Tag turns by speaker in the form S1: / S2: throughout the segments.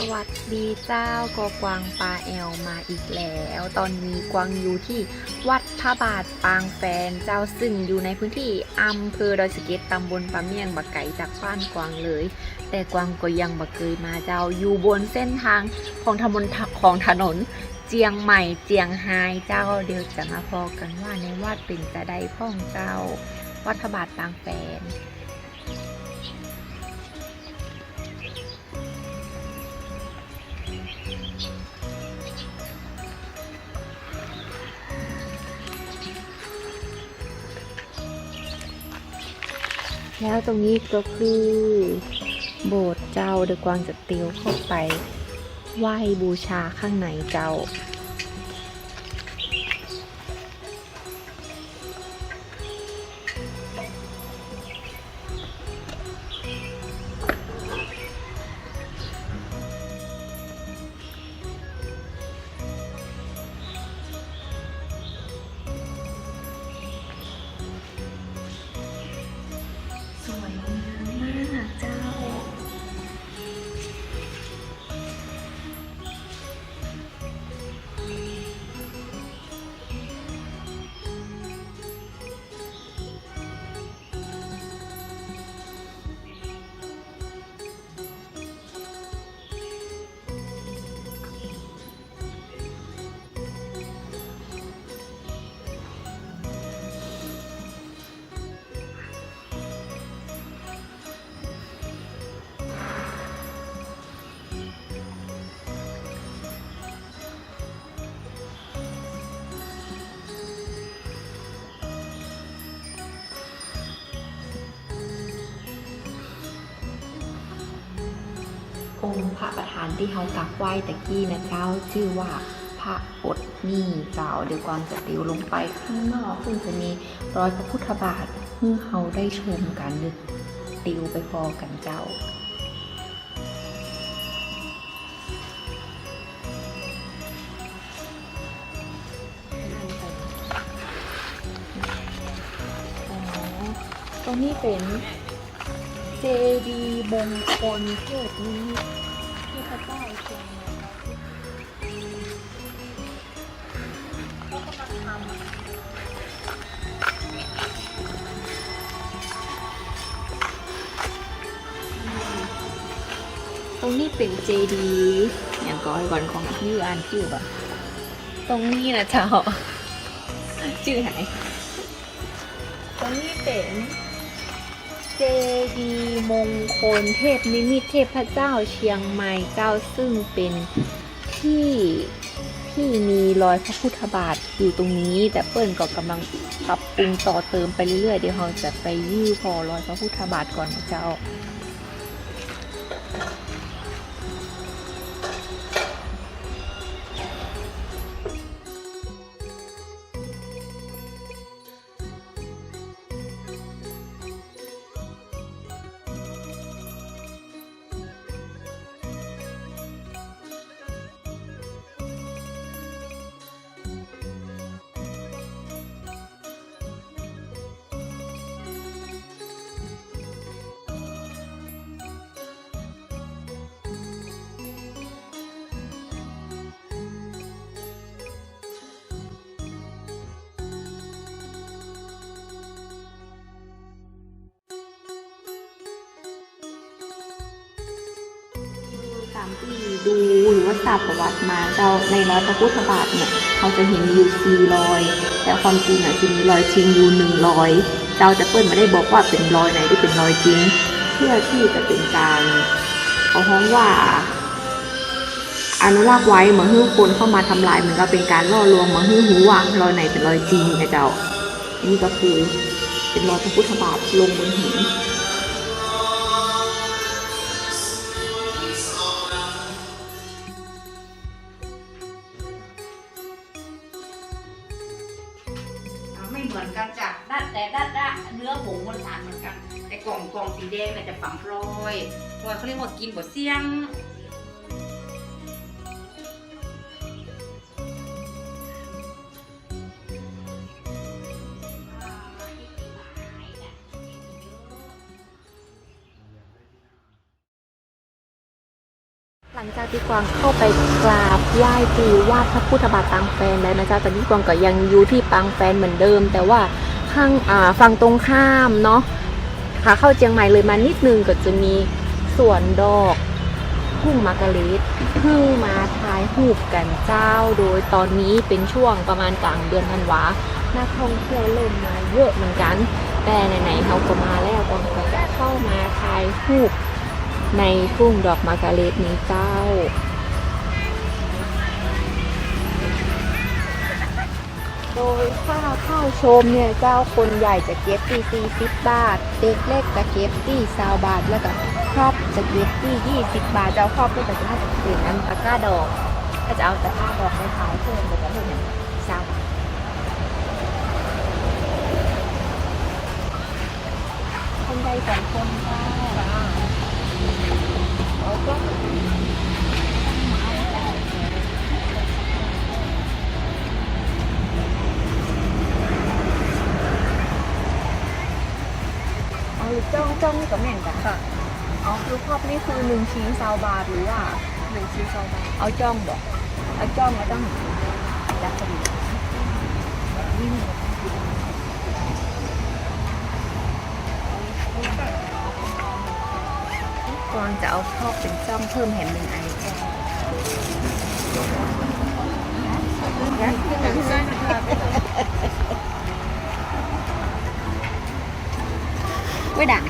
S1: สวัสดีเจ้ากอกวางปลาแอลมาอีกแล้ว ตอนนี้กวางอยู่ที่วัดพระบาทปางแฟนเจ้าซึ่งอยู่ในพื้นที่อำเภอดอยสะเก็ดตำบลปะเมียงบักไก่จากบ้านกวางเลย แต่กวางก็ยังบักเคยมาเจ้าอยู่บนเส้นทางของถนนของถนน เจียงใหม่เจียงไฮเจ้าเดี๋ยวจะมาพอกันว่าในวัดเป็นจะได้พ่องเจ้า วัดพระบาทปางแฟน แล้วตรงนี้ก็คือ โบสถ์เจ้าเดอะกวางจะเตียวเข้าไป ไหว้บูชาข้างในเจ้า องค์พระประธานที่เขาตักไหว้ตะกี้นะเจ้าชื่อว่าพระปดนี่เจ้าเดี๋ยวก่อนจะติวลงไปข้างนอกซึ่งจะมีรอยพระพุทธบาทซึ่งเขาได้ชมกันดึกติวไปพอกันเจ้าตรงนี้เป็นเจดีย์มงคลเทพนี้ที่พระเจ้าเชียงใหม่เขากำลังทำ ตรงนี้เป็นเจดีอย่างก่อนก่อนของชื่ออ่านชื่อแบบตรงนี้นะเจ้า ชื่อไหนตรงนี้เป็น เจดีมงคลเทพนิมิตเทพเจ้าเชียงใหม่เจ้าซึ่งเป็นที่ที่มีรอยพระพุทธบาทอยู่ตรงนี้แต่เปิ้ลก็กำลังปรับปรุงต่อเติมไปเรื่อยๆเดี๋ยวเราจะไปยื้อพอรอยพระพุทธบาทก่อนนะเจ้าามที่ดูหรือว่าทราบประวัติมาเจ้าในร้อยพระพุทธบาทเนี่ยเขาจะเห็นอยู่สี่รอย แต่ความจริงอะจะมีรอยจริงอยู่หนึ่งรอยเจ้าจะเปิ้ลม่ได้บอกว่าเป็นรอยไหนที่เป็นรอยจริง เพื่อที่จะเป็นการเขาฮ้องว่าอนุรักษ์ไว้เหมือนให้คนเข้ามาทำลายเหมือนกับเป็นการล่อลวงเหมือนให้หูว่ารอยไหนเป็นรอยจริงนะเจ้าอันนี้ก็คือเป็นรอยพระพุทธบาทลงบนหิน
S2: เหมือนกันจ้ะด้านแต่ด้านด้าเนื้อผงมวลสารเหมือนกัน แต่กล่องกล่องสีแดงเนี่ยจะฝังพลอยพลอยเขาเรียกว่ากินบดเสียง
S1: หลังจากที่กวางเข้าไปกราบไหว้ปีวาดพระพุทธบาทปางแฟนแล้วนะจ๊ะตอนนี้กวางก็ยังอยู่ที่ปางแฟนเหมือนเดิม แต่ว่าข้างอ่าฝั่งตรงข้ามเนาะขาเข้าเชียงใหม่เลยมานิดนึงก็จะมีสวนดอกทุ่งมาการิตเพิ่งมาถ่ายรูปกันเจ้า โดยตอนนี้เป็นช่วงประมาณกลางเดือนธันวานักท่องเที่ยวเริ่มมาเยอะเหมือนกัน แต่ไหนๆเขาก็มาแล้วกวางก็จะเข้ามาถ่ายรูป ในทุ่งดอกมาการเรตนี้เจ้า โดยค่าเข้าชมเนี่ยเจ้าคนใหญ่จะเก็บที่ 40 บาท เด็กเล็กจะเก็บที่20บาท แล้วก็ครอบจะเก็บที่ 20 บาท เจ้าครอบก็จะน่าจะเป็นอันตะกร้าดอกถ้าจะเอาตะกร้าดอกไปขายเพิ่มก็จะเพิ่มอย่างสาคนใดสองคนเจ้า เอาจ้องจ้องนี่กับแม่นกันค่ะ เอาคือครอบนี่คือหนึ่งชิ้นซาวบาทหรือว่าหนึ่งชิ้นซาวบาทเอาจ้องบอกเอาจ้องแล้วต้องจับกระดิ่งวิ่งก วางจะเอาครอบเป็นจ้องเพิ่มแหมหนึ่งอันแค่ไว้ดัง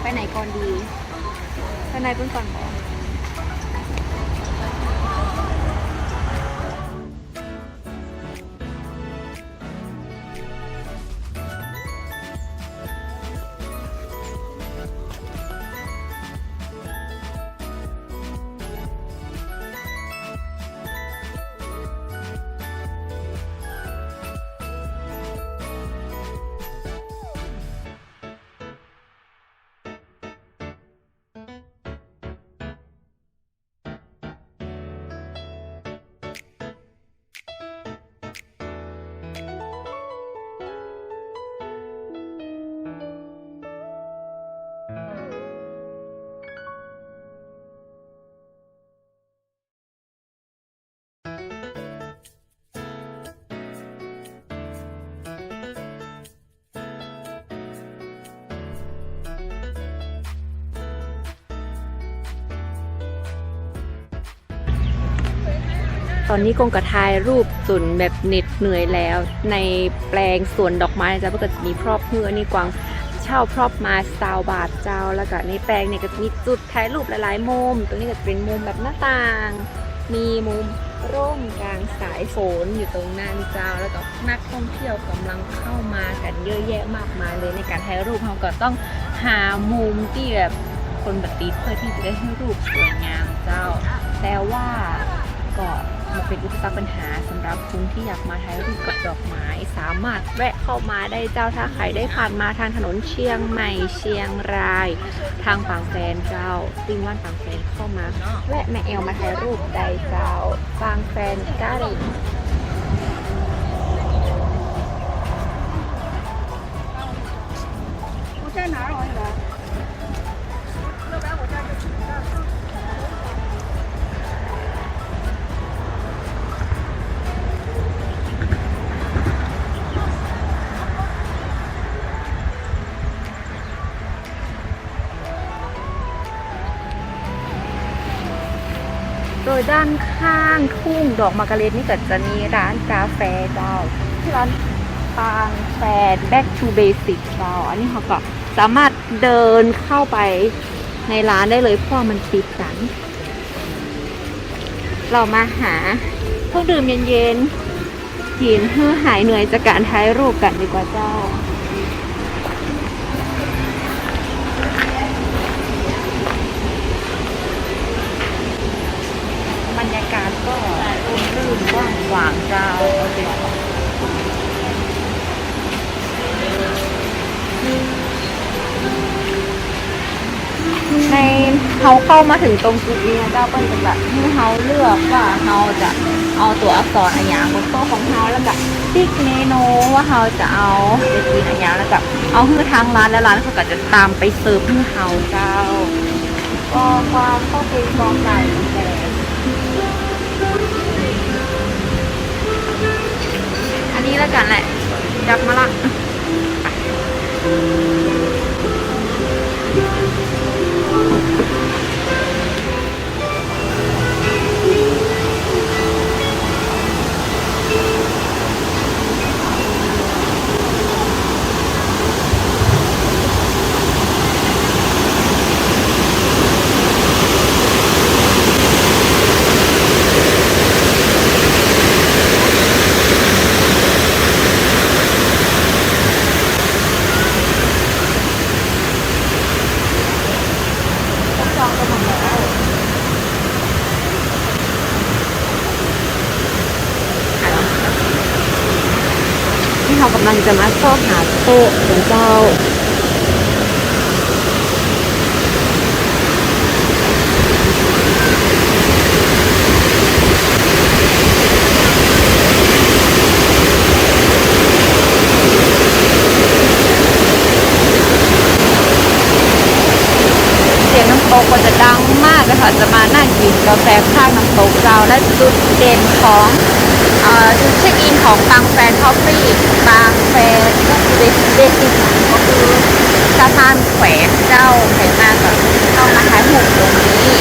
S1: ไปไหนก่อนดี ไปไหนเพิ่งก่อนบอก อนนี้กงกระทายรูปสุนแบบเหน็ดเหนื่อยแล้ว ในแปลงสวนดอกไม้นะจ๊ะก็จะมีพรอบเพื่อนี่กวางเช่าพรอบมาซาวบาทเจ้าแล้วก็ในแปลงเนี่ยก็จะมีจุดถ่ายรูปหลายๆมุมตรงนี้ก็จะเป็นมุมแบบหน้าต่าง มีมุมร่มกลางสายฝนอยู่ตรงหน้านี่เจ้าแล้วก็นักท่องเที่ยวกำลังเข้ามากันเยอะแยะมากมายเลยในการถ่ายรูปเราก็ต้องหามุมที่แบบคนบัติดเพื่อที่จะได้ให้รูปสวยงามเจ้า แต่ว่าก็ มาเป็นอุปสรรคปัญหาสำหรับคุณที่อยากมาถ่ายรูปกับดอกไม้ สามารถแวะเข้ามาได้เจ้าถ้าใครได้ผ่านมาทางถนนเชียงใหม่เชียงราย ทางฝั่งแฟนเจ้าติงว่านฝั่งแฟนเข้ามาแวะแม่แอลมาถ่ายรูปได้เจ้าฝั่งแฟนกาลิ
S2: 我在哪儿？我来。
S1: ยด้านข้างทุ่งดอกมาร์การเร็ตนี่ก็จะมีร้านกาแฟเจ้าที่ร้านปางแฟน back to basic เจ้าอันนี้เขาก็สามารถเดินเข้าไปในร้านได้เลยเพราะว่ามันปิดกัน เรามาหาเครื่องดื่มเย็นๆกินเพื่อหายเหนื่อยจากการถ่ายรูปกันดีกว่าเจ้า บรรยากาศก็ื่นว่างขวางเจ้าเอาสิในเขาเข้ามาถึงตรงจุดนี้เจ้าเปิ้ลจะแบบให้เขาเลือกว่าเขาจะเอาตัวอักษรอะไรอย่างบนโต๊ะของเขาแล้วก็ติ๊กเมนูว่าเขาจะเอาไปกินอะไรอย่างแล้วก็เอาคือทางร้านแล้วร้านเขาก็จะตามไปเสิร์ฟให้เขาเจ้ากอความก็เป็นกอไก่แต่ นนี้แล้วกันแหละ จับมาละต้องจองกันหมดแล้วที่ เรากำลังจะมาซ่อหาโต๊ะของเจ้าเสียงน้ำตกก็จะดังมากนะคะจะมานั่งกินกาแฟข้างน้ำตกเราและจุดเด่นของ จุดเช็คอินของบางแฟนคอฟฟี่บางแฟนก็คือเบสิกก็คือสะพานแขวนเจ้าแขมากกับต้องมาถ่ายรูปตรงนี้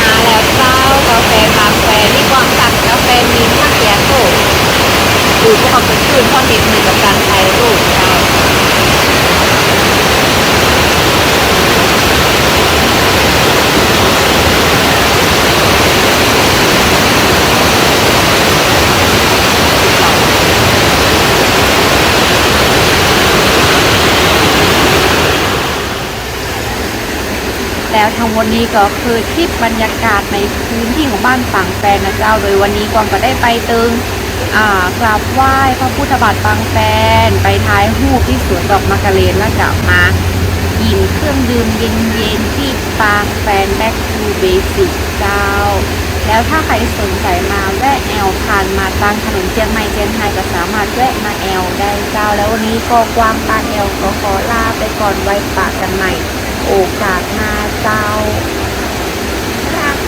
S1: มาแล้วเจ้ากาแฟบางแฟนี่ความสั่งกาแฟมีมากแยะโตดูพวกเขาเป็นคืนข้อเด็ดหนึ่งกับการถ่ายรูปเจ้า แล้วทั้งวันนี้ก็คือคลิปบรรยากาศในพื้นที่ของบ้านฝั่งแฟนนะเจ้า โดยวันนี้กวางก็ได้ไปตึงอากราบไหว้พระพุทธบาทบางแฟน ไปท้ายหูปที่สวนดอกมะกะเลนแล้วกลับมากินเครื่องดื่มเย็นๆที่บางแฟนแบ็คทูเบสิกเจ้า แล้วถ้าใครสนใจมาแวะแอลผ่านมาตั้งถนนเชียงใหม่เชียงไฮก็สามารถแวะมาแอลได้เจ้า แล้ววันนี้ก็กวางปานแอลก็ขอลาไปก่อนไว้ปากกันใหม่ โอกาสมาเจ้ารัก